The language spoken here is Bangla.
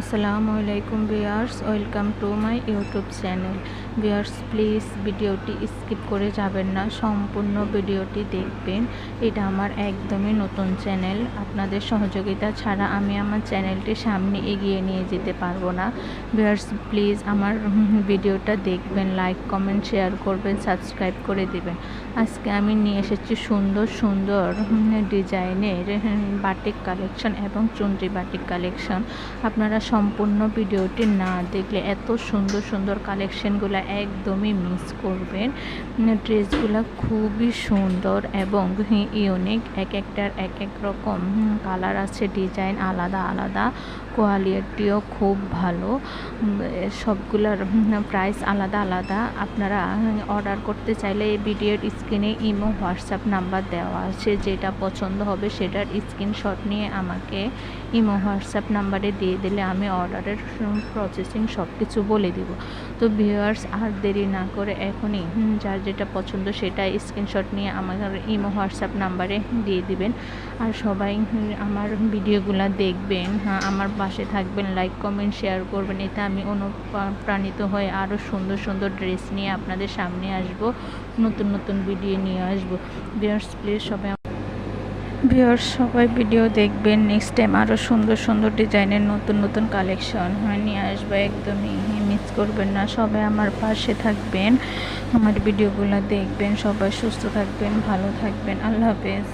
আসসালামু আলাইকুম viewers, welcome to my YouTube channel. Viewers, please ভিডিওটি স্কিপ করে যাবেন না, সম্পূর্ণ ভিডিওটি দেখবেন। এটা আমার একদমই নতুন চ্যানেল, আপনাদের সহযোগিতা ছাড়া আমি আমার চ্যানেলটি সামনে এগিয়ে নিয়ে যেতে পারব না। ভিউয়ার্স, প্লিজ আমার ভিডিওটা দেখবেন, লাইক, কমেন্ট, শেয়ার করবেন, সাবস্ক্রাইব করে দেবেন। আজকে আমি নিয়ে এসেছি সুন্দর সুন্দর ডিজাইনের বাটিক কালেকশন এবং চুনরি বাটিক কালেকশন। আপনারা সম্পূর্ণ ভিডিওটি না দেখলে এত সুন্দর সুন্দর কালেকশনগুলো একদমই মিস করবেন। ড্রেসগুলো খুবই সুন্দর এবং ইউনিক এক একটার এক এক রকম কালার আছে ডিজাইন আলাদা আলাদা কোয়ালিটিও খুব ভালো। সবগুলোর প্রাইস আলাদা আলাদা। আপনারা অর্ডার করতে চাইলে এই ভিডিওর স্ক্রিনে ইমো হোয়াটসঅ্যাপ নাম্বার দেওয়া আছে। যেটা পছন্দ হবে সেটার স্ক্রিনশট নিয়ে আমাকে ইমো হোয়াটসঅ্যাপ নাম্বারে দিয়ে দিলে আমি অর্ডারের প্রসেসিং সব কিছু বলে দিব। তো ভিউয়ার্স আর দেরি না করে এখনই যার যেটা পছন্দ সেটা স্ক্রিনশট নিয়ে আমার ইমো হোয়াটসঅ্যাপ নাম্বারে দিয়ে দিবেন। আর সবাই আমার ভিডিওগুলো দেখবেন হ্যাঁ আমার পাশে থাকবেন লাইক কমেন্ট শেয়ার করবেন। এতে আমি অনুপ্রাণিত হয়ে আরও সুন্দর সুন্দর ড্রেস নিয়ে আপনাদের সামনে আসব, নতুন নতুন ভিডিও নিয়ে আসব। ভিউয়ার্স প্লিজ সবাই ভিউয়ার্স, সবাই ভিডিও দেখবেন। নেক্সট টাইম আরও সুন্দর সুন্দর ডিজাইনের নতুন নতুন কালেকশন। হয়, নিয়ে আসবে, একদমই মিস করবেন না। সবাই আমার পাশে থাকবেন। আমার ভিডিওগুলো দেখবেন, সবাই সুস্থ থাকবেন, ভালো থাকবেন। আল্লাহ হাফেজ।